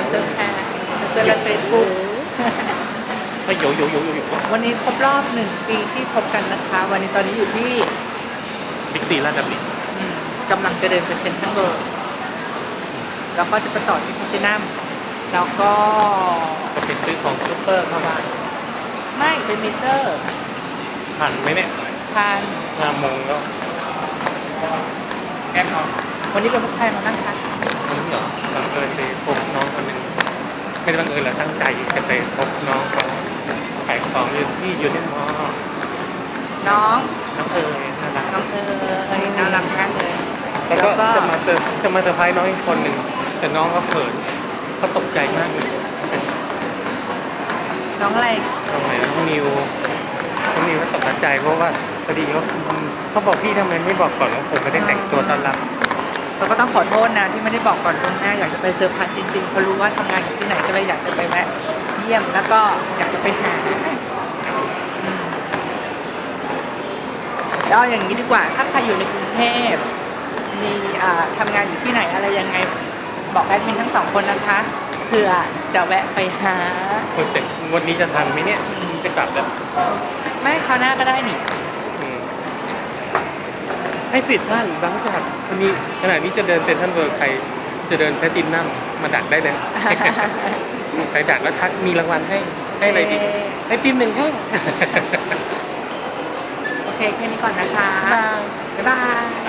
วเจอแค่เจอแล้วเฟซบุ๊กไปโยโยโยโยโยวันนี้ครบรอบหนึ่งปีที่พบกันนะคะ วันนี้ตอนนี้อยู่ที่บิ๊กซีลาดดำริอืมกำลังจะเดินไปเซ็นทรัลเวิลด์แล้วก็จะไปต่อที่พัทินัมแล้วก็ก็ไปซื้อของซุปเปอร์เข้าบ้านไม่เป็นมิเตอร์ทันไหมเนี่ยทานห้าโมงแล้วแอมอวันนี้เป็นพวกใครมานั่งคะวันนี้เหรอบังเอิญไปพบน้องคนหนึ่ง ไม่ได้บังเอิญหรอกตั้งใจจะไปพบน้องเขาขายของอยู่ที่ยูนิมอลน้องน้องเอ๋ยน่ารักน้องเอ๋ยน่ารักมากเลยแล้วก็จะมาเซอร์จะมาเซอร์ไพรส์น้องอีกคนหนึ่งแต่น้องเขาเขินเขาตกใจมากเลยน้องอะไรทำไมน้องนิวน้องนิวก็ตกใจเพราะว่าพอดีเขาเขาบอกพี่ทำไมไม่บอกก่อนว่าผมไม่ได้แต่งตัวต้อนรับ เราก็ต้องขอโทษนะที่ไม่ได้บอกก่อนล่วงหน้าอยากจะไปเซอร์ไพรส์จริงๆเพราะรู้ว่าทำงานอยู่ที่ไหนก็เลยอยากจะไปแวะเยี่ยมแล้วก็อยากจะไปหาอืมแล้วเอาอย่างนี้ดีกว่า ถ้าใครอยู่ในกรุงเทพมีอ่าทำงานอยู่ที่ไหนอะไรยังไงบอกแอดมินทั้งสองคนนะคะเผื่อจะแวะไปหาคนแต่วันนี้จะทันไหมเนี่ยจะกลับแล้ว ไม่คราวหน้าก็ได้นี่อืม ให้สิทธิ์ท่านหลังจากวันนี้ขณะนี้จะเดินเซ็นทรัลเวิร์ใครจะเดินแพลตตินัมมาดักได้เลยใครดักแล้วทักมีรางวัลให้ให้อะไรดีให้ติมหนึ่งแท่งโอเคแค่นี้ก่อนนะคะ บ๊ายบาย